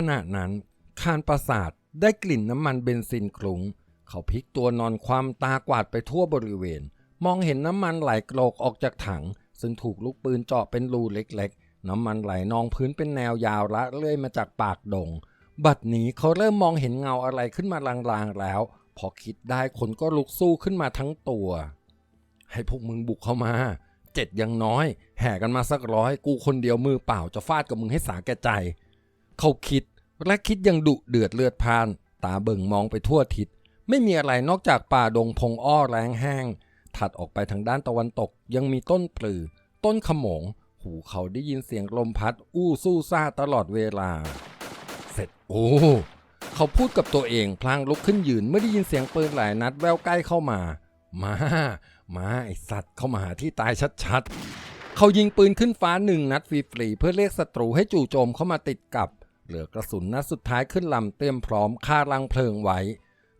ขณะนั้น คานประสาทได้กลิ่นน้ำมันเบนซินคลุ้ง เขาพลิกตัวนอนความตากวาดไปทั่วบริเวณ มองเห็นน้ำมันไหลโกรกออกจากถัง ซึ่งถูกลูกปืนเจาะเป็นรูเล็กๆ น้ำมันไหลนองพื้นเป็นแนวยาวละเลื่อยมาจากปากดง บัดนี้เขาเริ่มมองเห็นเงาอะไรขึ้นมาลางๆแล้ว พอคิดได้คนก็ลุกสู้ขึ้นมาทั้งตัว ให้พวกมึงบุกเข้ามาเจ็ดยังน้อย แห่กันมาสักร้อย กูคนเดียวมือเปล่าจะฟาดกับมึงให้สาแก่ใจ เขาคิดและคิดยังดุเดือดเลือดพาน ตาเบิ่งมองไปทั่วทิศไม่มีอะไรนอกจากป่าดงพงอ้อแรงแห้ง ถัดออกไปทางด้านตะวันตกยังมีต้นปลือ ต้นขมง หูเขาได้ยินเสียงลมพัด อู้สู้ซาตลอดเวลา เสร็จโอ้เขาพูดกับตัวเองพลางลุกขึ้นยืนเมื่อได้ยินเสียงปืนหลายนัดแววใกล้เข้ามา มา มาไอสัตว์เข้ามาหาที่ตายชัดๆ เขายิงปืนขึ้นฟ้าหนึ่งนัดฟรีๆเพื่อเรียกศัตรูให้จู่โจมเข้ามาติดกับ เหลือกระสุนนัดสุดท้ายขึ้นลำเตรียมพร้อมฆ่ารังเพลิงไว้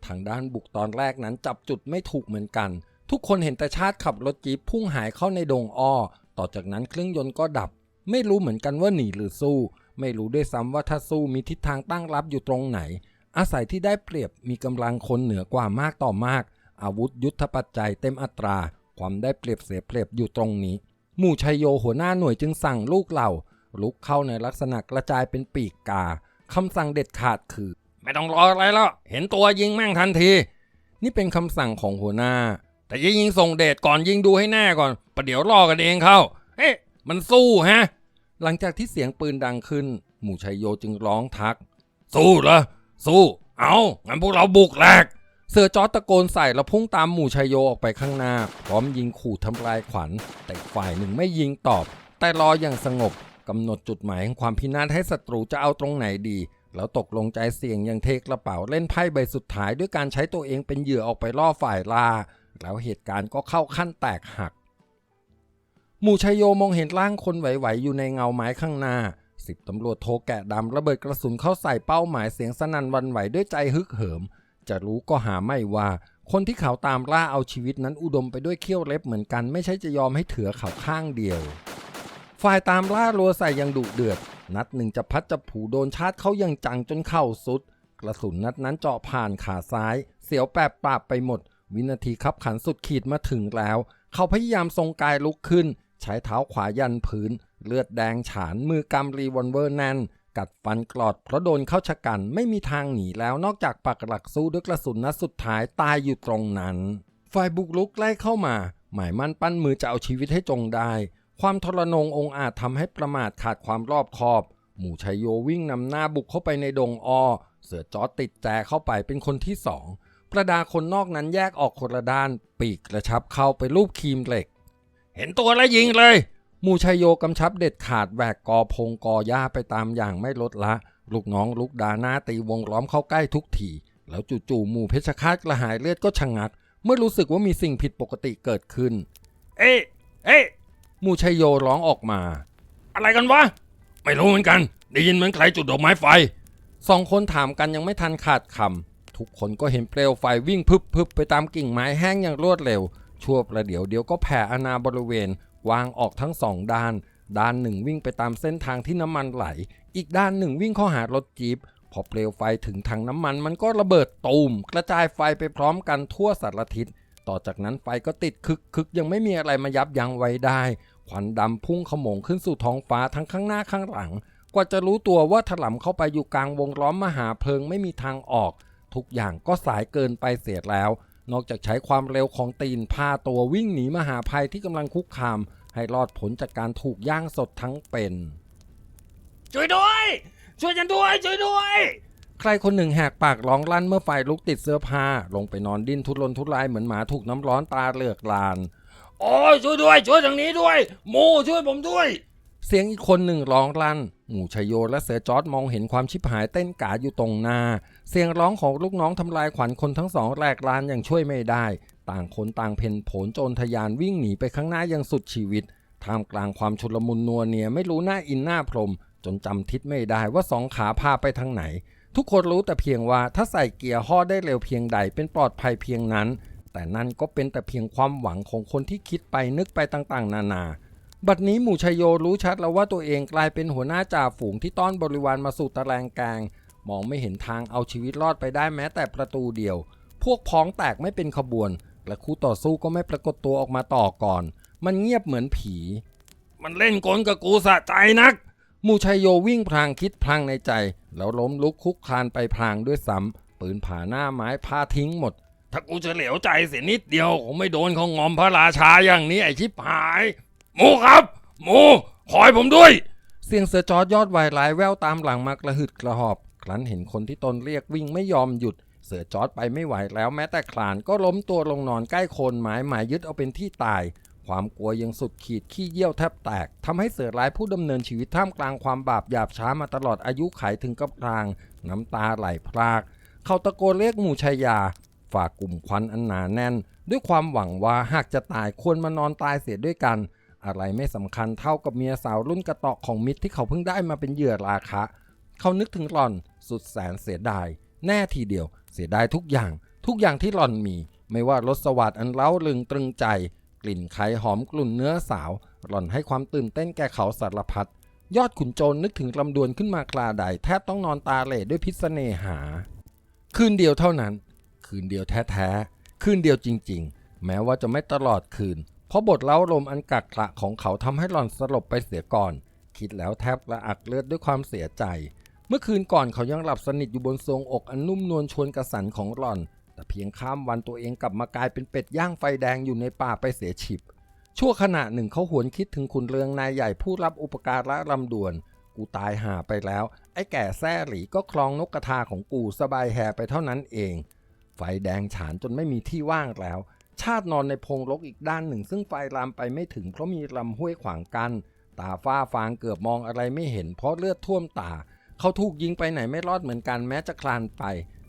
ทางด้านบุกตอนแรกนั้นจับจุดไม่ถูกเหมือนกัน ทุกคนเห็นแต่ชาติขับรถจี๊ปพุ่งหายเข้าในดงอ้อ ต่อจากนั้นเครื่องยนต์ก็ดับ ไม่รู้เหมือนกันว่าหนีหรือสู้ ไม่รู้ด้วยซ้ำว่าถ้าสู้มีทิศทางตั้งรับอยู่ตรงไหน อาศัยที่ได้เปรียบมีกำลังคนเหนือกว่ามากต่อมาก อาวุธยุทธปัจจัยเต็มอัตรา ความได้เปรียบเสียเปรียบอยู่ตรงนี้ หมู่ชัยโยหัวหน้าหน่วยจึงสั่งลูกเหล่า ลุกเข้าในลักษณะกระจายเป็นปีกกาคำสั่งเด็ดขาดคือ ไม่ต้องรออะไรแล้ว เห็นตัวยิงแม่งทันที นี่เป็นคำสั่งของหัวหน้า แต่จะยิงส่งเดชก่อนยิงดูให้แน่ก่อนประเดี๋ยวรอกันเองเข้า เอ๊ะ มันสู้ฮะ หลังจากที่เสียงปืนดังขึ้น หมู่ชัยโยจึงร้องทัก สู้เหรอสู้ เอางั้นพวกเราบุกแหลกเสือจอร์จตะโกนใส่แล้วพุ่งตามหมู่ชัยโยออกไปข้างหน้า พร้อมยิงขู่ทำลายขวัญ แต่อีกฝ่ายหนึ่งไม่ยิงตอบ แต่รออย่างสงบ กำหนดจุดหมายแห่งความพินาศให้ศัตรูจะเอาตรงไหนดี แล้วตกลงใจเสี่ยงยังเทกระเป๋าเล่นไพ่ใบสุดท้ายด้วยการใช้ตัวเองเป็นเหยื่อออกไปล่อฝ่ายลา แล้วเหตุการณ์ก็เข้าขั้นแตกหัก หมู่ชัยโยมองเห็นร่างคนไหวๆอยู่ในเงาไม้ข้างหน้าสิบตำรวจโทแกะดำระเบิดกระสุนเข้าใส่เป้าหมายเสียงสนั่นวันไหวด้วยใจฮึกเหิม จะรู้ก็หาไม่ว่า คนที่เขาตามล่าเอาชีวิตนั้นอุดมไปด้วยเขี้ยวเล็บเหมือนกัน ไม่ใช่จะยอมให้เถือเขาข้างเดียว ฝ่ายตามล่ารัวใส่อยังดุเดือด นัดหนึ่งจะพัดจะผูโดนชาร์จเขาอยังจังจนเข่าสุด กระสุนนัดนั้นเจาะผ่านขาซ้าย เสียวแปบปราบไปหมด วินาทีขับขันสุดขีดมาถึงแล้ว เขาพยายามทรงกายลุกขึ้น ใช้เท้าขวายันพื้น เลือดแดงฉานมือกำรีวอลเวอร์แน่นกัดฟันกรอดเพราะโดนเข้าชะกันไม่มีทางหนีแล้วนอกจากปักหลักสู้ด้วยกระสุนนัดสุดท้ายตายอยู่ตรงนั้น ฝ่ายบุกลุกไล่เข้ามา หมายมั่นปั้นมือจะเอาชีวิตให้จงได้ ความทรนงองอาจทำให้ประมาทขาดความรอบคอบ หมู่ชัยโยวิ่งนำหน้าบุกเข้าไปในดงอ เสือจอร์จติดแจเข้าไปเป็นคนที่สองประดาคนนอกนั้นแยกออกคนละด้าน ปีกกระชับเข้าไปรูปครีมเหล็ก เห็นตัวแล้วยิงเลย หมู่ชัยโยกำชับเด็ดขาดแหวกกอพงกอหญ้าไปตามอย่างไม่ลดละ ลูกน้องลูกดาหน้าตีวงล้อมเข้าใกล้ทุกทีแล้วจู่ๆหมู่เพชรฆาตกระหายเลือดก็ชะงัก เมื่อรู้สึกว่ามีสิ่งผิดปกติเกิดขึ้น เอ๊ะเอ๊ะ มู่ชัยโยร้องออกมา อะไรกันวะ ไม่รู้เหมือนกัน ได้ยินเหมือนใครจุดดอกไม้ไฟ สองคนถามกันยังไม่ทันขาดคำทุกคนก็เห็นเปลวไฟวิ่งพึบพึบไปตามกิ่งไม้แห้งอย่างรวดเร็ว ชั่วประเดี๋ยวเดียวก็แผ่อาณาบริเวณ วางออกทั้งสองด้าน ด้านหนึ่งวิ่งไปตามเส้นทางที่น้ำมันไหล อีกด้านหนึ่งวิ่งเข้าหารถจี๊ปพอเปลวไฟถึงถังน้ำมันมันก็ระเบิดตูมกระจายไฟไปพร้อมกันทั่วสารทิศ ต่อจากนั้นไฟก็ติดคึกคึกยังไม่มีอะไรมายับยั้งไว้ได้ ควันดำพุ่งขโมงขึ้นสู่ท้องฟ้าทั้งข้างหน้าข้างหลัง กว่าจะรู้ตัวว่าถลำเข้าไปอยู่กลางวงล้อมมหาเพลิงไม่มีทางออก ทุกอย่างก็สายเกินไปเสียแล้ว นอกจากใช้ความเร็วของตีนพาตัววิ่งหนีมหาภัยที่กำลังคุกคาม ให้รอดผลจากการถูกย่างสดทั้งเป็น ช่วยด้วย ช่วยฉันด้วย ช่วยด้วย ใครคนหนึ่งแหกปากร้องลั่นเมื่อไฟลุกติดเสื้อผ้า ลงไปนอนดิ้นทุรนทุรายเหมือนหมาถูกน้ำร้อนตาเหลือกลาน โอ้ยช่วยด้วย ช่วยทางนี้ด้วยหมูช่วยผมด้วย เสียงอีกคนหนึ่งร้องลั่นหมู่ชยโยและเสือจอร์ดมองเห็นความชิบหายเต้นกาอยู่ตรงหน้า เสียงร้องของลูกน้องทำลายขวัญคนทั้งสองแหลกลานอย่างช่วยไม่ได้ ต่างคนต่างเพ่นโผนโจรทยานวิ่งหนีไปข้างหน้าอย่างสุดชีวิตท่ามกลางความชุลมุนนัวเนียไม่รู้หน้าอินหน้าพรม จนจำทิศไม่ได้ว่าสองขาพาไปทางไหน ทุกคนรู้แต่เพียงว่าถ้าใส่เกียร์ห่อได้เร็วเพียงใดเป็นปลอดภัยเพียงนั้น แต่นั่นก็เป็นแต่เพียงความหวังของคนที่คิดไปนึกไปต่างๆ นานา บัดนี้หมู่ชยโยรู้ชัดแล้วว่าตัวเองกลายเป็นหัวหน้าจ่าฝูงที่ต้อนบริวารมาสู่ตะแลงกลางมองไม่เห็นทางเอาชีวิตรอดไปได้แม้แต่ประตูเดียว พวกพ้องแตกไม่เป็นขบวน และคู่ต่อสู้ก็ไม่ปรากฏตัวออกมาต่อก่อน มันเงียบเหมือนผี มันเล่นกลกับกูสะใจนัก มูชัยโยวิ่งพลางคิดพลางในใจ แล้วล้มลุกคุกคานไปพลางด้วยซ้ำปืนผ่าหน้าไม้พาทิ้งหมด ถ้ากูจะเหลวใจเสียนิดเดียวคงไม่โดนเขางอมพระราชาอย่างนี้ไอชิบหาย หมูครับ หมูคอยผมด้วย เสียงเสือจอดยอดวายร้ายแววตามหลังมากระหึดกระหอบ ครั้นเห็นคนที่ตนเรียกวิ่งไม่ยอมหยุด เสือจอดไปไม่ไหวแล้วแม้แต่คลานก็ล้มตัวลงนอนใกล้โคนไม้หมายยึดเอาเป็นที่ตาย ความกลัวยังสุดขีดขี้เยี่ยวแทบแตกทำให้เสือร้ายผู้ดำเนินชีวิตท่ามกลางความบาปหยาบช้ามาตลอดอายุขัยถึงกับพลาง น้ำตาไหลพราก เขาตะโกนเรียกหมู่ชายา ฝากกลุ่มควันอันหนาแน่น ด้วยความหวังว่าหากจะตายควรมานอนตายเสียด้วยกัน อะไรไม่สำคัญเท่ากับเมียสาวรุ่นกระตอกของมิตรที่เขาเพิ่งได้มาเป็นเหยื่อราคะ เขานึกถึงหล่อนสุดแสนเสียดาย แน่ทีเดียว เสียดายทุกอย่าง ทุกอย่างที่หล่อนมี ไม่ว่ารสสวัสดอันเล้าลึงตรึงใจ ลิ่นไข่หอมกลุ่นเนื้อสาว หล่อนให้ความตื่นเต้นแก่เขาสารพัดยอดขุนโจรนึกถึงลำดวนขึ้นมาคลาใดแทบต้องนอนตาเหล่ด้วยพิษเสน่หา คืนเดียวเท่านั้น คืนเดียวแท้ๆ คืนเดียวจริงๆ แม้ว่าจะไม่ตลอดคืน เพราะบทเล้าลมอันกักขระของเขาทำให้หล่อนสลบไปเสียก่อน คิดแล้วแทบละอักเลือดด้วยความเสียใจ เมื่อคืนก่อนเขายังหลับสนิทอยู่บนทรงอกอันนุ่มนวลชวนกระสันของหล่อน แต่เพียงข้ามวันตัวเองกลับมากลายเป็นเป็ดย่างไฟแดงอยู่ในป่าไปเสียฉิบ ชั่วขณะหนึ่งเขาหวนคิดถึงขุนเรืองนายใหญ่ผู้รับอุปการะลำดวน กูตายหาไปแล้ว ไอ้แก่แซ่หลีก็คลองนกกระทาของกูสบายแห่ไปเท่านั้นเอง ไฟแดงฉานจนไม่มีที่ว่างแล้ว ชาตินอนในพงรกอีกด้านหนึ่ง ซึ่งไฟลามไปไม่ถึงเพราะมีลำห้วยขวางกัน ตาฝ้าฟางเกือบมองอะไรไม่เห็น เพราะเลือดท่วมตา เขาถูกยิงไปไหนไม่รอดเหมือนกันแม้จะคลานไป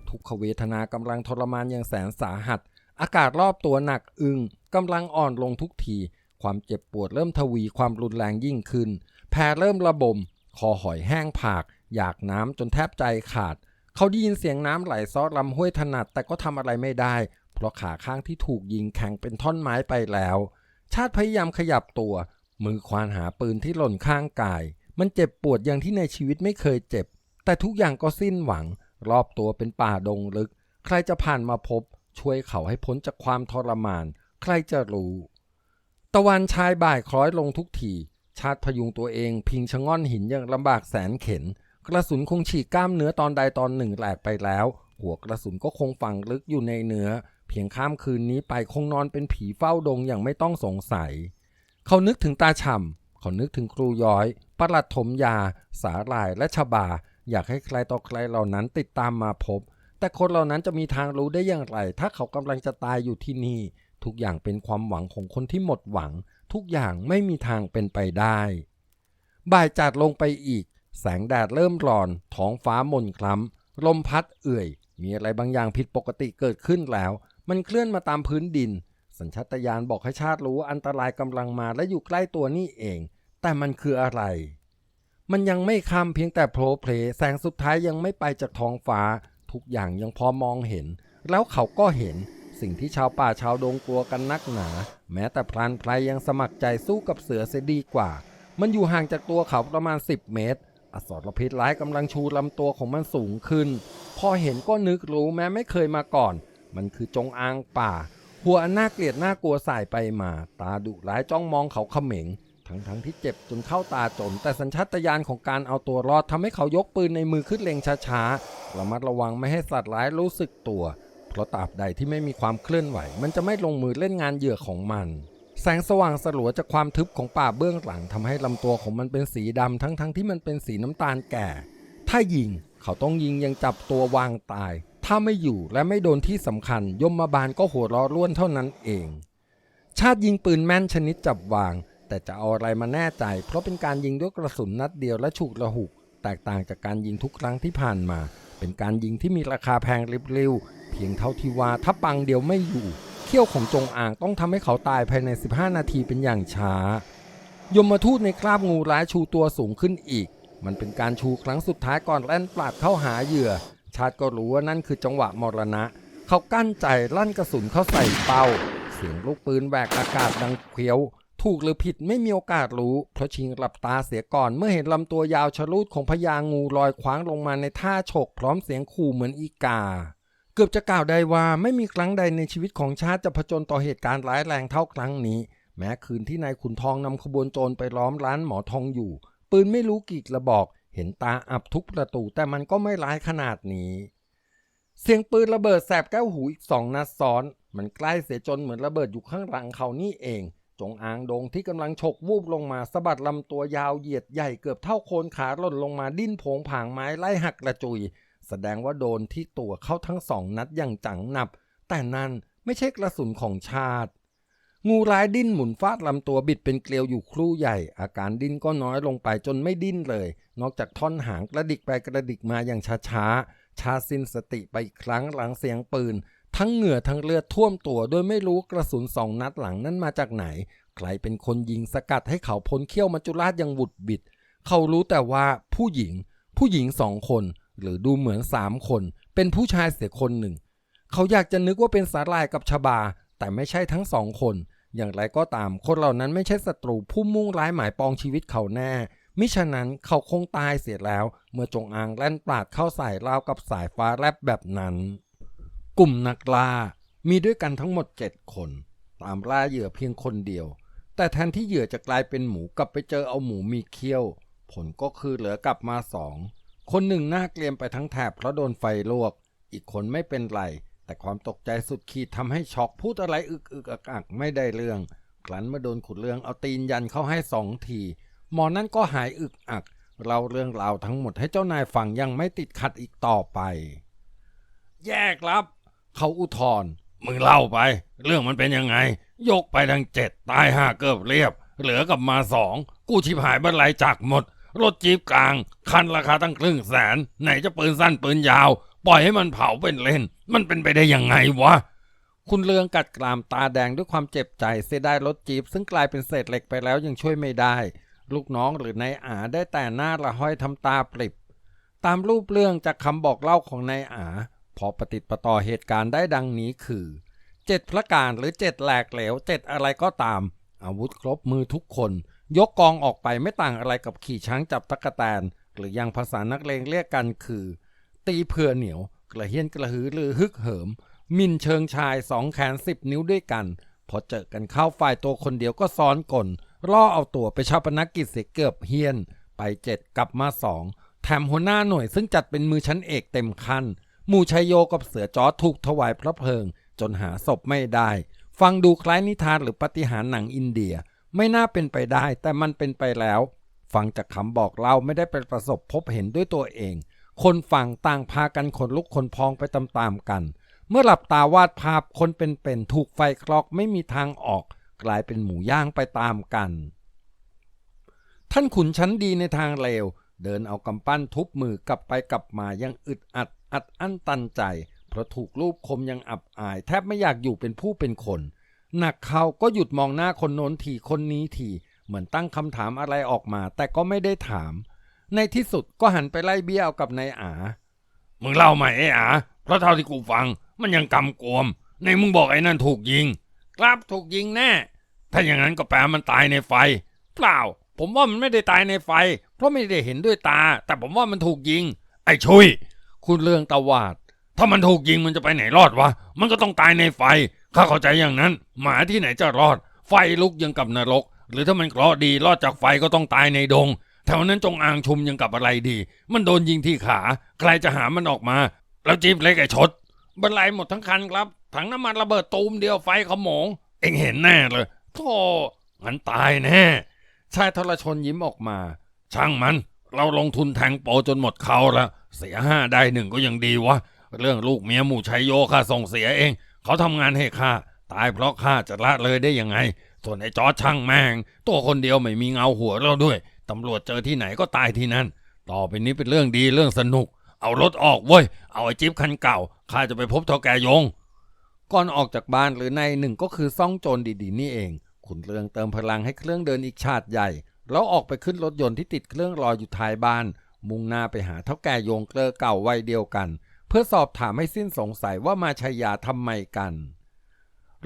ทุกขเวทนากำลังทรมานอย่างแสนสาหัส อากาศรอบตัวหนักอึงกำลังอ่อนลงทุกที ความเจ็บปวดเริ่มทวีความรุนแรงยิ่งขึ้น แผลเริ่มระบม คอหอยแห้งผาก อยากน้ำจนแทบใจขาด เขาได้ยินเสียงน้ำไหลซอดลำห้วยถนัดแต่ก็ทำอะไรไม่ได้ เพราะขาข้างที่ถูกยิงแข็งเป็นท่อนไม้ไปแล้ว ชาติพยายามขยับตัว มือควานหาปืนที่หล่นข้างกาย มันเจ็บปวดอย่างที่ในชีวิตไม่เคยเจ็บ แต่ทุกอย่างก็สิ้นหวัง รอบตัวเป็นป่าดงลึก ใครจะผ่านมาพบ ช่วยเขาให้พ้นจากความทรมาน ใครจะรู้ ตะวันชายบ่ายคล้อยลงทุกที ชาติพยุงตัวเองพิงชะง่อนหินอย่างลำบากแสนเข็น กระสุนคงฉีกกล้ามเนื้อตอนใดตอนหนึ่งแหลกไปแล้ว หัวกระสุนก็คงฝังลึกอยู่ในเนื้อ เพียงข้ามคืนนี้ไปคงนอนเป็นผีเฝ้าดงอย่างไม่ต้องสงสัย เขานึกถึงตาช่ำเขานึกถึงครูย้อยปลัดถมยา สาหร่ายและชบา อยากให้ใครต่อใครเหล่านั้นติดตามมาพบ แต่คนเหล่านั้นจะมีทางรู้ได้อย่างไร ถ้าเขากำลังจะตายอยู่ที่นี่ ทุกอย่างเป็นความหวังของคนที่หมดหวัง ทุกอย่างไม่มีทางเป็นไปได้ บ่ายจัดลงไปอีก แสงแดดเริ่มร้อน ท้องฟ้าหม่นคล้ำ ลมพัดเอื่อย มีอะไรบางอย่างผิดปกติเกิดขึ้นแล้ว มันเคลื่อนมาตามพื้นดิน สัญชาตญาณบอกให้ชาติรู้อันตรายกำลังมาและอยู่ใกล้ตัวนี่เอง แต่มันคืออะไร มันยังไม่คำเพียงแต่โผล่เพลแสงสุดท้ายยังไม่ไปจากท้องฟ้า ทุกอย่างยังพอมองเห็น แล้วเขาก็เห็นสิ่งที่ชาวป่าชาวดงกลัวกันนักหนา แม้แต่พรานไพรยังสมัครใจสู้กับเสือเสียดีกว่า มันอยู่ห่างจากตัวเขาประมาณ 10 เมตร อสรพิษร้ายกำลังชูลำตัวของมันสูงขึ้น พอเห็นก็นึกรู้แม้ไม่เคยมาก่อน มันคือจงอางป่า หัวอันน่าเกลียดน่ากลัวสายไปมา ตาดุร้ายจ้องมองเขาเขม็ง ทั้งๆที่เจ็บจนเข้าตาจน แต่สัญชาตญาณของการเอาตัวรอดทำให้เขายกปืนในมือขึ้นเล็งช้าๆระมัดระวังไม่ให้สัตว์ร้ายรู้สึกตัว เพราะตราบใดที่ไม่มีความเคลื่อนไหว มันจะไม่ลงมือเล่นงานเหยื่อของมัน แสงสว่างสลัวจากความทึบของป่าเบื้องหลังทำให้ลำตัวของมันเป็นสีดำทั้งๆทที่มันเป็นสีน้ำตาลแก่ ถ้ายิงเขาต้องยิงยังจับตัววางตาย ถ้าไม่อยู่และไม่โดนที่สำคัญ ยมมาบาลก็หัวเร้อร่วนเท่านั้นเอง ชาติยิงปืนแม่นชนิดจับวาง แต่จะเอาอะไรมาแน่ใจ เพราะเป็นการยิงด้วยกระสุนนัดเดียวและฉุกระหุก แตกต่างจากการยิงทุกครั้งที่ผ่านมา เป็นการยิงที่มีราคาแพงริบริวเพียงเท่าที่ว่าถ้าปังเดียวไม่อยู่ เขี้ยวของจงอางต้องทำให้เขาตายภายใน 15 นาทีเป็นอย่างช้า ยมทูตในคราบงูร้ายชูตัวสูงขึ้นอีก มันเป็นการชูครั้งสุดท้ายก่อนแล่นปลาดเข้าหาเหยื่อ ชาติก็รู้ว่านั่นคือจังหวะมรณะ เขากั้นใจลั่นกระสุนเข้าใส่เป้า เสียงลูกปืนแหวกอากาศดังเคี้ยว ถูกหรือผิดไม่มีโอกาสรู้ เพราะชิงหลับตาเสียก่อนเมื่อเห็นลำตัวยาวชะลูดของพญางูลอยคว้างลงมาในท่าฉกพร้อมเสียงขู่เหมือนอีกา เกือบจะกล่าวได้ว่าไม่มีครั้งใดในชีวิตของชาติจะผจญต่อเหตุการณ์ร้ายแรงเท่าครั้งนี้ แม้คืนที่นายขุนทองนำขบวนโจรไปล้อมร้านหมอทองอยู่ ปืนไม่รู้กี่กระบอก เห็นตาอับทุกประตูแต่มันก็ไม่ร้ายขนาดนี้ เสียงปืนระเบิดแสบแก้วหูอีกสองนัดซ้อน มันใกล้เสียจนเหมือนระเบิดอยู่ข้างหลังเขานี่เอง จงอางดงที่กำลังฉกวูบลงมาสะบัดลำตัวยาวเหยียดใหญ่เกือบเท่าโคนขาหล่นลงมาดิ้นโผงผางไม้ไล่หักกระจุย แสดงว่าโดนที่ตัวเข้าทั้งสองนัดอย่างจังหนับ แต่นั่นไม่ใช่กระสุนของชาติ งูร้ายดิ้นหมุนฟาดลำตัวบิดเป็นเกลียวอยู่ครู่ใหญ่ อาการดิ้นก็น้อยลงไปจนไม่ดิ้นเลย นอกจากท่อนหางกระดิกไปกระดิกมาอย่างช้าๆชาสิ้นสติไปอีกครั้งหลังเสียงปืน ทั้งเหงื่อทั้งเลือดท่วมตัวโดยไม่รู้กระสุนสองนัดหลังนั้นมาจากไหน ใครเป็นคนยิงสกัดให้เขาพ้นเขี้ยวมัจจุราชอย่างบุดบิด เขารู้แต่ว่าผู้หญิง ผู้หญิงสองคนหรือดูเหมือนสามคน เป็นผู้ชายเสียคนหนึ่ง เขาอยากจะนึกว่าเป็นสาลายกับชบา แต่ไม่ใช่ทั้งสองคน อย่างไรก็ตามคนเหล่านั้นไม่ใช่ศัตรูผู้มุ่งร้ายหมายปองชีวิตเขาแน่มิฉะนั้นเขาคงตายเสียแล้ว เมื่อจงอางแล่นปราดเข้าใส่ราวกับสายฟ้าแลบแบบนั้น กลุ่มนักล่ามีด้วยกันทั้งหมดเจ็ดคน ตามล่าเหยื่อเพียงคนเดียว แต่แทนที่เหยื่อจะกลายเป็นหมูกลับไปเจอเอาหมูมีเขี้ยว ผลก็คือเหลือกลับมาสอง คนหนึ่งหน้าเกรียมไปทั้งแถบเพราะโดนไฟลวก อีกคนไม่เป็นไร แต่ความตกใจสุดขีดทำให้ช็อกพูดอะไรอึกอึกอักอักไม่ได้เรื่อง ครั้นมาโดนขุดเรื่องเอาตีนยันเข้าให้สองที หมอนั่นก็หายอึกอักเราเรื่องราวทั้งหมดให้เจ้านายฟังยังไม่ติดขัดอีกต่อไป แย่ครับ เขาอุทธรมึงเล่าไป เรื่องมันเป็นยังไง ยกไปทั้งเจ็ดตายห้าเกือบเรียบ เหลือกลับมาสองกูชิบหายบรรลัยจากหมด รถจี๊ปกลาง คันราคาตั้งครึ่งแสน ไหนจะปืนสั้นปืนยาว ปล่อยให้มันเผาเป็นเล่น มันเป็นไปได้ยังไงวะคุณเลืองกัดกรามตาแดงด้วยความเจ็บใจเสียดายรถจี๊ปซึ่งกลายเป็นเศษเหล็กไปแล้วยังช่วยไม่ได้ ลูกน้องหรือนายอาได้แต่หน้าละห้อยทำตาปริบ ตามรูปเรื่องจากคำบอกเล่าของนายอา พอปฏิดประต่อเหตุการณ์ได้ดังนี้คือเจ็ดพระการหรือเจ็ดแหลกเหลวเจ็ดอะไรก็ตาม อาวุธครบมือทุกคน ยกกองออกไปไม่ต่างอะไรกับขี่ช้างจับตะกแตน หรือยังภาษานักเลงเรียกกันคือ ตีเพื่อเหนียว กระเฮียนกระหือรือฮึกเหิม มินเชิงชายสองแขนสิบนิ้วด้วยกัน พอเจอกันเข้าฝ่ายตัวคนเดียวก็ซ้อนกลล่อเอาตัวไปชาปนกกิจเสียเกือบเฮียน ไปเจ็ดกลับมาสองแถมหัวหน้าหน่วยซึ่งจัดเป็นมือชั้นเอกเต็มคัน มู่ชัยโยกับเสือจอถูกถวายพระเพลิง จนหาศพไม่ได้ ฟังดูคล้ายนิทานหรือปฏิหารหนังอินเดีย ไม่น่าเป็นไปได้ แต่มันเป็นไปแล้ว ฟังจากคำบอกเล่าไม่ได้เป็นประสบพบเห็นด้วยตัวเอง คนฟังต่างพากันขนลุกขนพองไปตามๆกัน เมื่อหลับตาวาดภาพคนเป็นๆถูกไฟคลอกไม่มีทางออก กลายเป็นหมูย่างไปตามกัน ท่านขุนชั้นดีในทางเลวเดินเอากำปั้นทุบมือกลับไปกลับมายังอึดอัด อัดอั้นตันใจ เพราะถูกรูปคมยังอับอาย แทบไม่อยากอยู่เป็นผู้เป็นคน หนักเขาก็หยุดมองหน้าคนโน้นทีคนนี้ทีเหมือนตั้งคำถามอะไรออกมา แต่ก็ไม่ได้ถาม ในที่สุดก็หันไปไล่เบี้ยเอากับนายอา มึงเล่าใหม่ไอ้อาเพราะเท่าที่กูฟัง มันยังกำกวม ในมึงบอกไอ้นั่นถูกยิง ครับถูกยิงแน่ ถ้าอย่างนั้นก็แปลมันตายในไฟ เปล่า ผมว่ามันไม่ได้ตายในไฟ เพราะไม่ได้เห็นด้วยตา แต่ผมว่ามันถูกยิง ไอ้ชุย คุณเรื่องตวาด ถ้ามันถูกยิงมันจะไปไหนรอดวะ มันก็ต้องตายในไฟ ข้าเข้าใจอย่างนั้น หมาที่ไหนจะรอด ไฟลุกยังกับนรก หรือถ้ามันเคราะดีรอดจากไฟก็ต้องตายในดง แถวนั้นจงอางชุมยังกับอะไรดี มันโดนยิงที่ขา ใครจะหามันออกมา แล้วจีบเล็กไอ้ชดบรรลัยหมดทั้งคันครับ ถังน้ำมันระเบิดตูมเดียวไฟขโมง เอ็งเห็นแน่เลยโธ่งั้นตายแน่ ชายทรชนยิ้มออกมา ช่างมัน เราลงทุนแทงโปจนหมดเขาแล้ว เสียห้าได้หนึ่งก็ยังดีวะ เรื่องลูกเมียหมู่ชัยโยข้าส่งเสียเอง เขาทำงานให้ข้าตายเพราะข้าจะละเลยได้ยังไง ส่วนไอ้จอช่างแม่ง ตัวคนเดียวไม่มีเงาหัวเราด้วยตำรวจเจอที่ไหนก็ตายที่นั่น ต่อไปนี้เป็นเรื่องดีเรื่องสนุก เอารถออกเว้ย เอาไอ้จิ๊บคันเก่า ข้าจะไปพบเท่าแกยง ก่อนออกจากบ้านหรือในหนึ่งก็คือซ่องโจรดีๆ นี่เอง ขุนเรืองเติมพลังให้เครื่องเดินอีกชาติใหญ่ แล้วออกไปขึ้นรถยนต์ที่ติดเครื่องรออยู่ท้ายบ้าน มุ่งหน้าไปหาเท่าแก่โยงเกลอเก่าวัยเดียวกัน เพื่อสอบถามให้สิ้นสงสัยว่ามาชัยยาทำไมกัน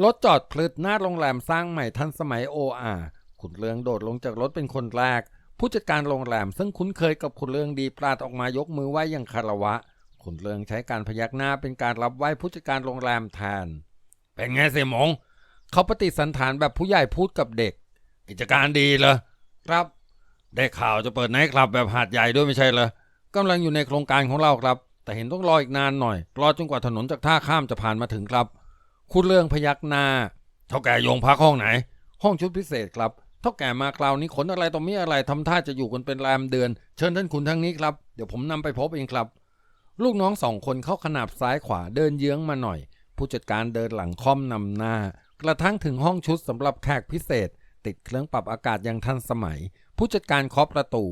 รถจอดพลึดหน้าโรงแรมสร้างใหม่ทันสมัยโออาขุนเรืองโดดลงจากรถเป็นคนแรก ผู้จัดการโรงแรมซึ่งคุ้นเคยกับขุนเรืองดีปราดออกมายกมือไหว้อย่างคารวะ ขุนเรืองใช้การพยักหน้าเป็นการรับไหว้ผู้จัดการโรงแรมแทน เป็นไงเสี่ยมงเขาปฏิสันฐานแบบผู้ใหญ่พูดกับเด็ก กิจการดีเหรอครับ ได้ข่าวจะเปิดไนท์คลับแบบหาดใหญ่ด้วยไม่ใช่เหรอกำลังอยู่ในโครงการของเราครับ แต่เห็นต้องรออีกนานหน่อย รอจนกว่าถนนจากท่าข้ามจะผ่านมาถึงครับ คุณเรื่องพยักหน้าเท่าแก่ยงพักห้องไหน ห้องชุดพิเศษครับเท่าแก่มาคราวนี้ขนอะไรต่อมีอะไรทำท่าจะอยู่กันเป็นแรมเดือน เชิญท่านขุนทางนี้ครับ เดี๋ยวผมนำไปพบเองครับ ลูกน้องสองคนเข้าขนาบซ้ายขวาเดินเยื้องมาหน่อย ผู้จัดการเดินหลังค่อมนำหน้า กระทั่งถึงห้องชุดสำหรับแขกพิเศษ ติดเครื่องปรับอากาศอย่างทันสมัย ผู้จัดการเคาะประตู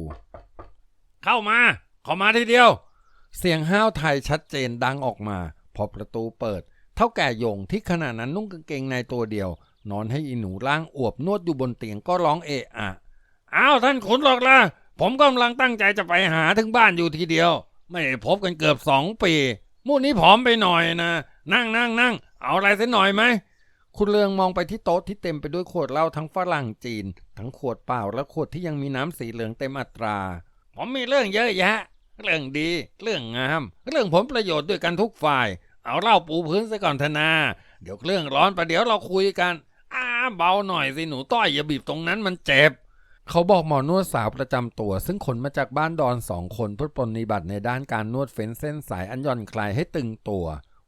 เข้ามา เข้ามาทีเดียว เสียงห้าวไทยชัดเจนดังออกมา พอประตูเปิด เท่าแก่ยงที่ขณะนั้นนุ่งกางเกงในตัวเดียว นอนให้อีหนูร่างอวบนวดอยู่บนเตียงก็ร้องเอะอะอ้าวท่านขุนหรอกล่ะ ผมกำลังตั้งใจจะไปหาถึงบ้านอยู่ทีเดียว ไม่ได้พบกันเกือบสองปีมู่นี้ผอมไปหน่อยนะ นั่งนั่งนั่งเอาอะไรสักหน่อยไหมคุณเลืองมองไปที่โต๊ะที่เต็มไปด้วยขวดเหล้าทั้งฝรั่งจีน ทั้งขวดเปล่าและขวดที่ยังมีน้ำสีเหลืองเต็มอัตรา ผมมีเรื่องเยอะแยะ เรื่องดี เรื่องงาม เรื่องผลประโยชน์ด้วยกันทุกฝ่าย เอาเล้าปูพื้นซะก่อนเถอะนา เดี๋ยวเรื่องร้อนประเดี๋ยวเราคุยกันอ้าเบาหน่อยสิหนูต้อยอย่าบีบตรงนั้นมันเจ็บ เขาบอกหมอนวดสาวประจำตัว ซึ่งขนมาจากบ้านดอนสองคนเพื่อปรนนิบัติในด้านการนวดเฟ้นเส้นสายอันย่อนคลายให้ตึงตัว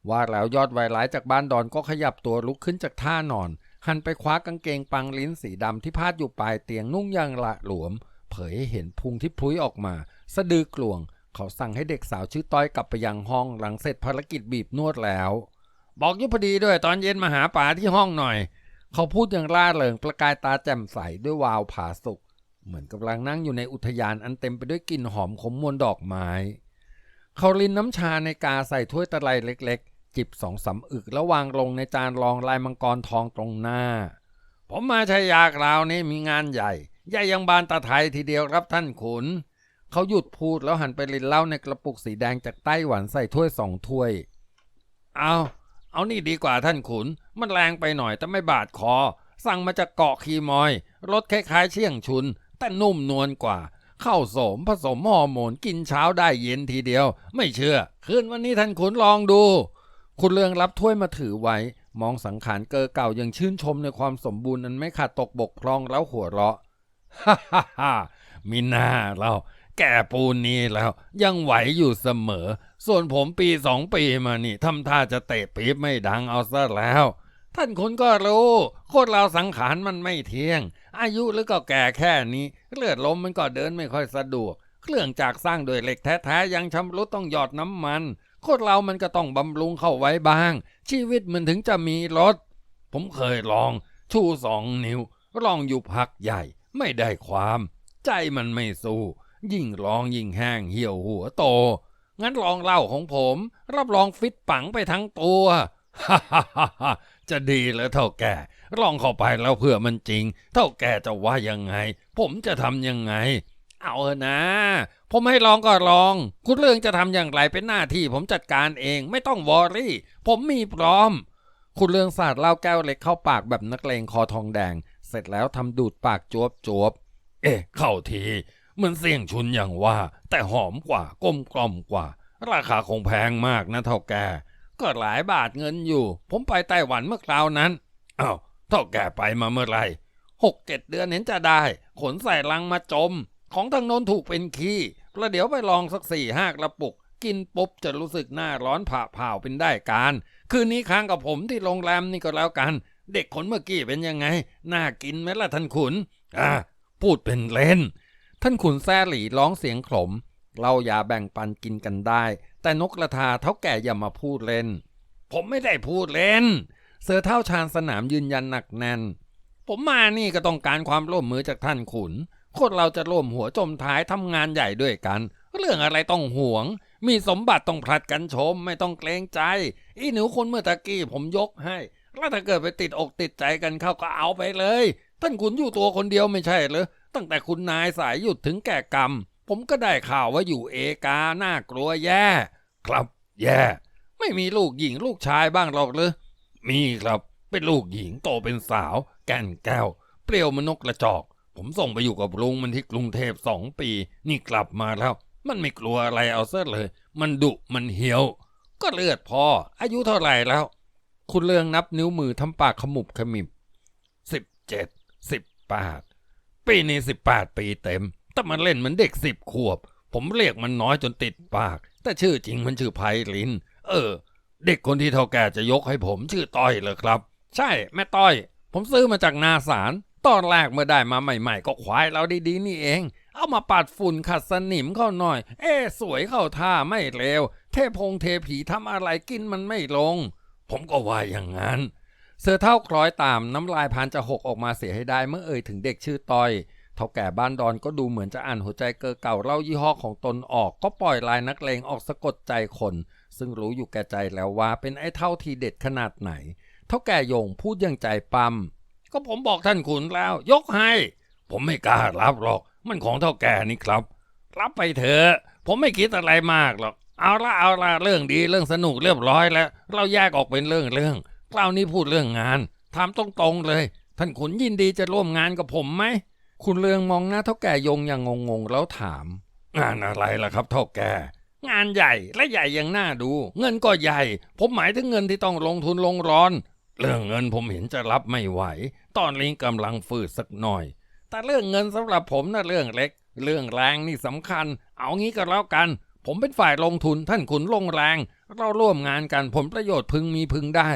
ว่าแล้วยอดวายร้ายจากบ้านดอนก็ขยับตัวลุกขึ้นจากท่านอน หันไปคว้ากางเกงปังลิ้นสีดำที่พาดอยู่ปลายเตียงนุ่งยางละหลวม เผยให้เห็นพุงที่พลุยออกมา สะดือกลวง เขาสั่งให้เด็กสาวชื่อต้อยกลับไปยังห้องหลังเสร็จภารกิจบีบนวดแล้ว บอกยุพดีด้วยตอนเย็นมาหาป๋าที่ห้องหน่อย เขาพูดอย่างร่าเริงประกายตาแจ่มใสด้วยวาวผาสุกเหมือนกำลังนั่งอยู่ในอุทยานอันเต็มไปด้วยกลิ่นหอมของมวลดอกไม้ เขาลินน้ำชาในกาใส่ถ้วยตะไลเล็ก จิบสองสามอึกแล้ววางลงในจานรองลายมังกรทองตรงหน้า ผมมาชัยาคราวนี้มีงานใหญ่ใหญ่ยังบานตาไทยทีเดียวครับท่านขุน เขาหยุดพูดแล้วหันไปลินเหล้าในกระปุกสีแดงจากไต้หวันใส่ถ้วยสองถ้วย เอาเอานี่ดีกว่าท่านขุน มันแรงไปหน่อยแต่ไม่บาดคอ สั่งมาจากเกาะคีมอย รสคล้ายๆ เชี่ยงชุน แต่นุ่มนวลกว่าข้าวสมผสมฮอร์โมนกินเช้าได้เย็นทีเดียว ไม่เชื่อ คืนวันนี้ท่านขุนลองดู คุณเรืองรับถ้วยมาถือไว้ มองสังขารเกอเก่ายังชื่นชมในความสมบูรณ์นั้นไม่ขาดตกบกพร่องแล้วหัวเราะฮ่าฮ่าฮ่ามีหน้าเราแก่ปูนนี้แล้ว ยังไหวอยู่เสมอ ส่วนผมปีสองปีมานี่ทำท่าจะเตะปี๊บไม่ดังเอาซะแล้ว ท่านคุณก็รู้คนเราสังขารมันไม่เที่ยง อายุหรือก็แก่แค่นี้ เลือดลมมันก็เดินไม่ค่อยสะดวก เครื่องจักรสร้างโดยเหล็กแท้ๆยังชำรุดต้องหยอดน้ำมัน คนเรามันก็ต้องบำรุงเข้าไว้บ้าง ชีวิตมันถึงจะมีรสผมเคยลองชูสองนิ้ว ลองอยู่พักใหญ่ ไม่ได้ความ ใจมันไม่สู้ ยิ่งร้องยิ่งแห้งเหี่ยวหัวโต งั้นลองเล่าของผม รับรองฟิตปังไปทั้งตัวฮ่าฮ่าฮ่าจะดีเหรอเท่าแก่ ลองเข้าไปแล้วเผื่อมันจริง เท่าแก่จะว่ายังไง ผมจะทำยังไง เอาเถอะนะ ผมให้ลองก็ลอง คุณเรื่องจะทำอย่างไรเป็นหน้าที่ผมจัดการเองไม่ต้องวอรี่ ผมมีพร้อม คุณเรื่องสาดเหล้าแก้วเล็กเข้าปากแบบนักเลงคอทองแดง เสร็จแล้วทำดูดปากจวบจวบๆเอ๊ะ เข้าทีเหมือนเสี่ยงชุนอย่างว่า แต่หอมกว่ากลมกล่อมกว่า ราคาคงแพงมากนะเท่าแก่ก็หลายบาทเงินอยู่ ผมไปไต้หวันเมื่อคราวนั้นอ้าวเท่าแก่ไปมาเมื่อไหรหกเจ็ดเดือนเห็นจะได้ ขนใส่ลังมาจม ของทางโน้นถูกเป็นขี้ประเดี๋ยวไปลองสักสี่ห้ากระปุก กินปุ๊บจะรู้สึกหน้าร้อนผ่าเผาเป็นได้การ คืนนี้ค้างกับผมที่โรงแรมนี่ก็แล้วกัน เด็กคนเมื่อกี้เป็นยังไง น่ากินไหมล่ะท่านขุน อ่า พูดเป็นเล่น ท่านขุนแซ่หลีร้องเสียงขลมเล่ายาแบ่งปันกินกันได้ แต่นกกระทาเท่าแก่อย่ามาพูดเล่น ผมไม่ได้พูดเล่น เสือเท่าชาญสนามยืนยันหนักแน่น ผมมานี่ก็ต้องการความร่วมมือจากท่านขุน คนเราจะร่วมหัวจมท้ายทำงานใหญ่ด้วยกัน เรื่องอะไรต้องห่วง มีสมบัติต้องผลัดกันชม ไม่ต้องเกรงใจ อีหนูคนเมื่อตะกี้ผมยกให้แล้วถ้าเกิดไปติดอกติดใจกันเข้าก็เอาไปเลย ท่านขุนอยู่ตัวคนเดียวไม่ใช่เหรอตั้งแต่คุณนายสายหยุดถึงแก่กรรม ผมก็ได้ข่าวว่าอยู่เอกาน่ากลัวแย่ ครับ แย่ ไม่มีลูกหญิงลูกชายบ้างหรอกเลยมีครับเป็นลูกหญิงโตเป็นสาว แก่นแก้ว เปรี้ยวมอนนกกระจอก ผมส่งไปอยู่กับลุงมันที่กรุงเทพสองปี นี่กลับมาแล้ว มันไม่กลัวอะไรเอาซะเลย มันดุมันเหี่ยว ก็เลือดพอ อายุเท่าไหร่แล้ว คุณเลืองนับนิ้วมือทำปากขมุบขมิบสิบเจ็ดสิบแปดปีนี้สิบแปดปีเต็ม แต่มันเล่นเหมือนเด็กสิบขวบ ผมเรียกมันน้อยจนติดปาก แต่ชื่อจริงมันชื่อไพลิน เออ เด็กคนที่เท่าแก่จะยกให้ผมชื่อต้อยเลยครับ ใช่แม่ต้อย ผมซื้อมาจากนาสาร ตอนแรกเมื่อได้มาใหม่ ๆ ก็ควายเราดีๆนี่เอง เอามาปัดฝุ่นขัดสนิมเข้าหน่อย เอ๊ะสวยเข้าท่าไม่เลวเทพงเทผีทำอะไรกินมันไม่ลง ผมก็ว่าอย่างนั้น เสือเท่าคล้อยตามน้ำลายพานจะหกออกมาเสียให้ได้เมื่อเอ่ยถึงเด็กชื่อตอยเท่าแก่บ้านดอนก็ดูเหมือนจะอ่านหัวใจเกอเก่าเล่ายี่ห้อของตนออก ก็ปล่อยลายนักเลงออกสะกดใจคน ซึ่งรู้อยู่แก่ใจแล้วว่าเป็นไอ้เท่าทีเด็ดขนาดไหน เท่าแก่โยงพูดอย่างใจปั๊ม ก็ผมบอกท่านขุนแล้ว ยกให้ ผมไม่กล้ารับหรอก มันของเท่าแก่นี่ครับ รับไปเถอะ ผมไม่คิดอะไรมากหรอก เอาละเอาละเรื่องดีเรื่องสนุกเรียบร้อยแล้ว เราแยกออกเป็นเรื่องเรื่องคราวนี้พูดเรื่องงานถามตรงๆเลย ท่านขุนยินดีจะร่วมงานกับผมไหมคุณเรืองมองหน้าเท่าแก่ยงอย่างงงๆแล้วถาม งานอะไรล่ะครับเท่าแก่งานใหญ่และใหญ่อย่างน่าดู เงินก็ใหญ่ ผมหมายถึงเงินที่ต้องลงทุนลงร้อน เรื่องเงินผมเห็นจะรับไม่ไหว ตอนนี้กำลังฝืดสักหน่อย แต่เรื่องเงินสำหรับผมน่ะเรื่องเล็ก เรื่องแรงนี่สำคัญ เอางี้ก็แล้วกัน ผมเป็นฝ่ายลงทุนท่านขุนลงแรง เราร่วมงานกันผลประโยชน์พึงมีพึงได้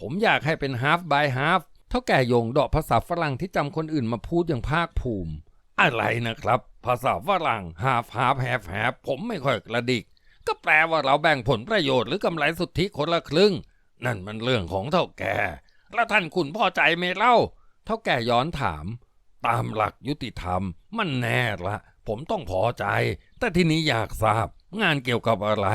ผมอยากให้เป็น half by half เท่าแก่โยงดอกภาษาฝรั่งที่จำคนอื่นมาพูดอย่างภาคภูมิ อะไรนะครับ ภาษาฝรั่ง half half half half ผมไม่ค่อยกระดิก ก็แปลว่าเราแบ่งผลประโยชน์หรือกำไรสุทธิคนละครึ่ง นั่นมันเรื่องของเท่าแก่ แล้วท่านขุนพอใจไหมเล่า เท่าแก่ย้อนถาม ตามหลักยุติธรรม มันแน่ละ ผมต้องพอใจ แต่ทีนี้อยากทราบ งานเกี่ยวกับอะไร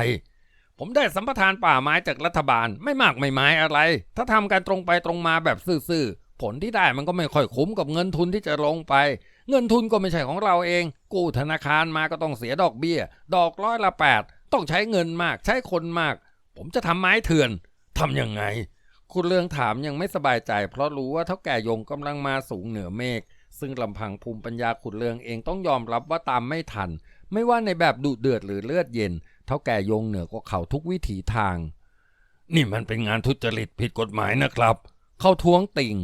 ผมได้สัมปทานป่าไม้จากรัฐบาลไม่มากไม่ไม้อะไร ถ้าทำการตรงไปตรงมาแบบซื่อๆ ผลที่ได้มันก็ไม่ค่อยคุ้มกับเงินทุนที่จะลงไป เงินทุนก็ไม่ใช่ของเราเอง กู้ธนาคารมาก็ต้องเสียดอกเบี้ย ดอกร้อยละแปดต้องใช้เงินมากใช้คนมาก ผมจะทำไม้เถื่อน ทำยังไง คุณเรืองถามยังไม่สบายใจ เพราะรู้ว่าเท่าแก่ยงกำลังมาสูงเหนือเมฆซึ่งลำพังภูมิปัญญาขุนเรืองเองต้องยอมรับว่าตามไม่ทัน ไม่ว่าในแบบดุเดือดหรือเลือดเย็น เท่าแก่ยงเหนือกว่าเขาทุกวิถีทาง นี่มันเป็นงานทุจริตผิดกฎหมายนะครับ เขาท้วงติ่ง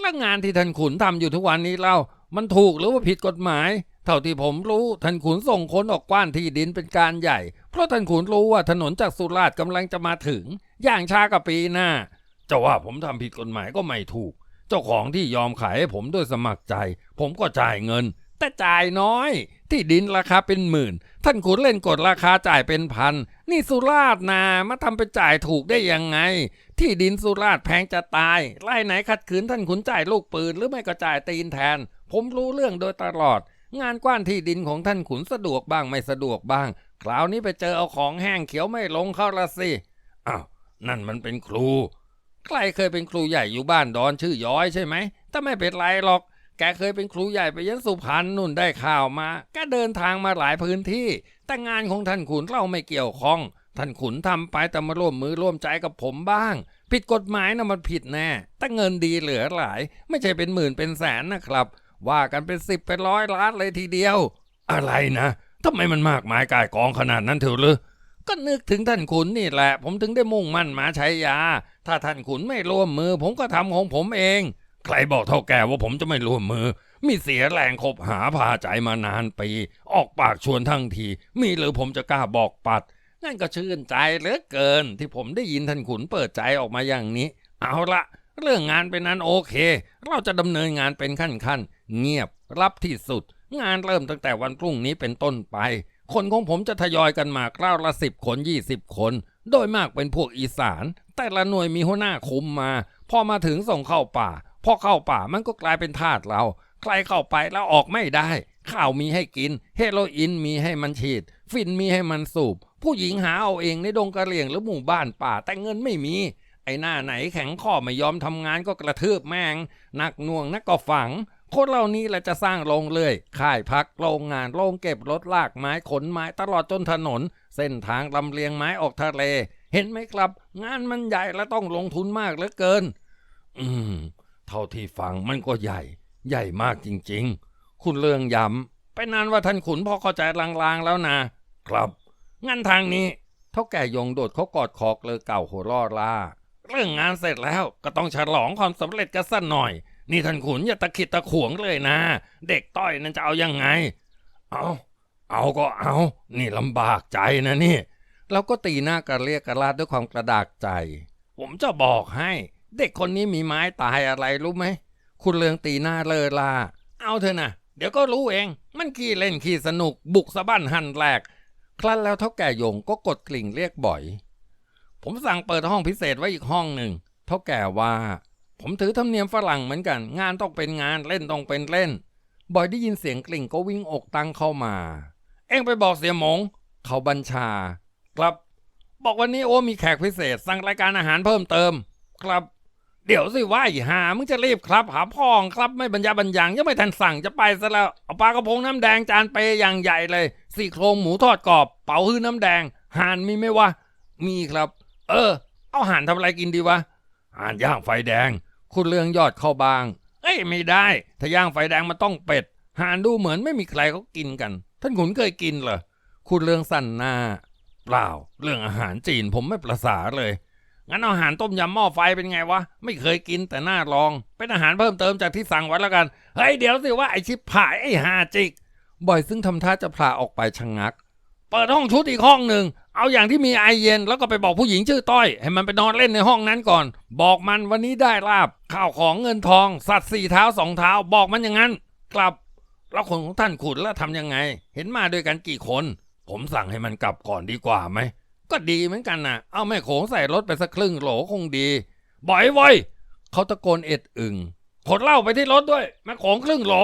แล้วงานที่ท่านขุนทำอยู่ทุกวันนี้เล่ามันถูกหรือว่าผิดกฎหมาย เท่าที่ผมรู้ท่านขุนส่งคนออกกว้านที่ดินเป็นการใหญ่ เพราะท่านขุนรู้ว่าถนนจากสุราษฎร์กำลังจะมาถึง อย่างช้ากับปีหน้าจะว่าผมทำผิดกฎหมายก็ไม่ถูก เจ้าของที่ยอมขายให้ผมด้วยสมัครใจ ผมก็จ่ายเงิน แต่จ่ายน้อย ที่ดินราคาเป็นหมื่น ท่านขุนเล่นกดราคาจ่ายเป็นพัน นี่สุราษฎร์นามาทำเป็นจ่ายถูกได้ยังไง ที่ดินสุราษฎร์แพงจะตายไล่ไหนขัดขืนท่านขุนจ่ายลูกปืนหรือไม่ก็จ่ายตีนแทน ผมรู้เรื่องโดยตลอด งานกว้านที่ดินของท่านขุนสะดวกบ้างไม่สะดวกบ้าง คราวนี้ไปเจอเอาของแห้งเขียวไม่ลงเข้าละสิอ้าวนั่นมันเป็นครู ใครเคยเป็นครูใหญ่อยู่บ้านดอนชื่อย้อยใช่ไหมแต่ไม่เป็นไรหรอก แกเคยเป็นครูใหญ่ไปยันสุพรรณนุ่นได้ข่าวมา แกเดินทางมาหลายพื้นที่ แต่งานของท่านขุนเราไม่เกี่ยวข้อง ท่านขุนทำไปแต่มาร่วมมือร่วมใจกับผมบ้าง ผิดกฎหมายนะมันผิดแน่แต่เงินดีเหลือหลาย ไม่ใช่เป็นหมื่นเป็นแสนนะครับ ว่ากันเป็นสิบเป็นร้อยล้านเลยทีเดียว อะไรนะทำไมมันมากมายกายกองขนาดนั้นเถอะหรือก็นึกถึงท่านขุนนี่แหละ ผมถึงได้มุ่งมั่นมาใช้ยา ถ้าท่านขุนไม่ร่วมมือ ผมก็ทำของผมเอง ใครบอกเท่าแก่ว่าผมจะไม่ร่วมมือ มีเสียแรงคบหาพาใจมานานปี ออกปากชวนทั้งที มีหรือผมจะกล้าบอกปัด นั่นก็ชื่นใจเหลือเกินที่ผมได้ยินท่านขุนเปิดใจออกมาอย่างนี้ เอาละ เรื่องงานเป็นนั้นโอเค เราจะดำเนินงานเป็นขั้นๆ เงียบรับที่สุด งานเริ่มตั้งแต่วันพรุ่งนี้เป็นต้นไป คนของผมจะทยอยกันมาคราวละสิบคนยี่สิบคน โดยมากเป็นพวกอีสาน แต่ละหน่วยมีหัวหน้าคุมมา พอมาถึงส่งเข้าป่า พอเข้าป่ามันก็กลายเป็นทาสเรา ใครเข้าไปแล้วออกไม่ได้ ข้าวมีให้กิน เฮโรอีนมีให้มันฉีด ฟินมีให้มันสูบ ผู้หญิงหาเอาเองในดงกระเลียงหรือหมู่บ้านป่าแต่เงินไม่มี ไอ้หน้าไหนแข็งข้อไม่ยอมทำงานก็กระทืบแมงหนักน่วงนักก็ฝัง คนเหล่านี้แหละจะสร้างโรงเลย ค่ายพักโรงงานโรงเก็บรถลากไม้ขนไม้ตลอดจนถนน เส้นทางลำเลียงไม้ออกทะเล เห็นไหมครับ งานมันใหญ่และต้องลงทุนมากเหลือเกิน อืม เท่าที่ฟังมันก็ใหญ่ ใหญ่มากจริง ๆ คุณเรืองย้ำไปนานว่าท่านขุนพอเข้าใจลางๆแล้วนะครับงั้นทางนี้เท่าแก่ยงโดดเขากอดคอเกลอเก่าหัวเร่อล่า เรื่องงานเสร็จแล้วก็ต้องฉลองความสำเร็จกันสักหน่อย นี่ท่านขุนอย่าตะขิดตะขวงเลยนะ เด็กต้อยนั่นจะเอายังไง เอาเอาก็เอา นี่ลำบากใจนะนี่แล้วก็ตีหน้ากระเรียกกระลาดด้วยความกระดากใจ ผมจะบอกให้ เด็กคนนี้มีไม้ตายอะไรรู้ไหมคุณเลืองตีหน้าเลอลาเอาเถอะนะเดี๋ยวก็รู้เอง มันขี้เล่นขี้สนุก บุกสะบั้นหันแหลก ครั้นแล้วเท่าแก่ยงก็กดกลิ่งเรียกบ่อย ผมสั่งเปิดห้องพิเศษไว้อีกห้องหนึ่งเท่าแก่ว่า ผมถือธรรมเนียมฝรั่งเหมือนกัน งานต้องเป็นงานเล่นต้องเป็นเล่น บ่อยได้ยินเสียงกลิ่งก็วิ่งอกตั้งเข้ามา เอ็งไปบอกเสียหมง เขาบัญชา ครับ บอกวันนี้โอ้มีแขกพิเศษ สั่งรายการอาหารเพิ่มเติม ครับ เดี๋ยวสิว่าอีหามึงจะรีบครับ หาพ่องครับไม่บรรยาบรรยังยังไม่ทันสั่งจะไปซะแล้วเอาปลากระพงน้ำแดงจานเปยอย่างใหญ่เลยสี่โครงหมูทอดกรอบ เป๋าฮื้อน้ำแดงห่านมีไหมวะมีครับ เออ เอาห่านทำอะไรกินดีวะห่านย่างไฟแดง คุณเรืองยอดเข้าบาง เอ้ยไม่ได้ ถ้าย่างไฟแดงมันต้องเป็ดห่านดูเหมือนไม่มีใครเขากินกัน ท่านขุนเคยกินเหรอคุณเรืองสั่นหน้า เปล่า เรื่องอาหารจีนผมไม่ประสาเลย งั้นเอาอาหารต้มยำหม้อไฟเป็นไงวะ ไม่เคยกินแต่น่าลอง เป็นอาหารเพิ่มเติมจากที่สั่งไว้แล้วกัน เฮ้ยเดี๋ยวสิว่าไอชิบผายไอหาจิก บ่อยซึ่งทำท่าจะพลาออกไปชะงงัก เปิดห้องชุดอีกห้องหนึ่ง เอาอย่างที่มีไอเย็นแล้วก็ไปบอกผู้หญิงชื่อต้อย ให้มันไปนอนเล่นในห้องนั้นก่อน บอกมันวันนี้ได้ลาบข้าวของเงินทอง สัตว์สี่เท้าสองเท้า บอกมันอย่างนั้น กลับแล้วคนของท่านขุนแล้วทำยังไง เห็นมาด้วยกันกี่คน ผมสั่งให้มันกลับก่อนดีกว่าไหมก็ดีเหมือนกันนะเอาแม่โขงใส่รถไปสักครึ่งโหลคงดี บ่อยไว้ยเขาตะโกนเอ็ดอึงขนเหล้าไปที่รถด้วยแม่โขงครึ่งโหล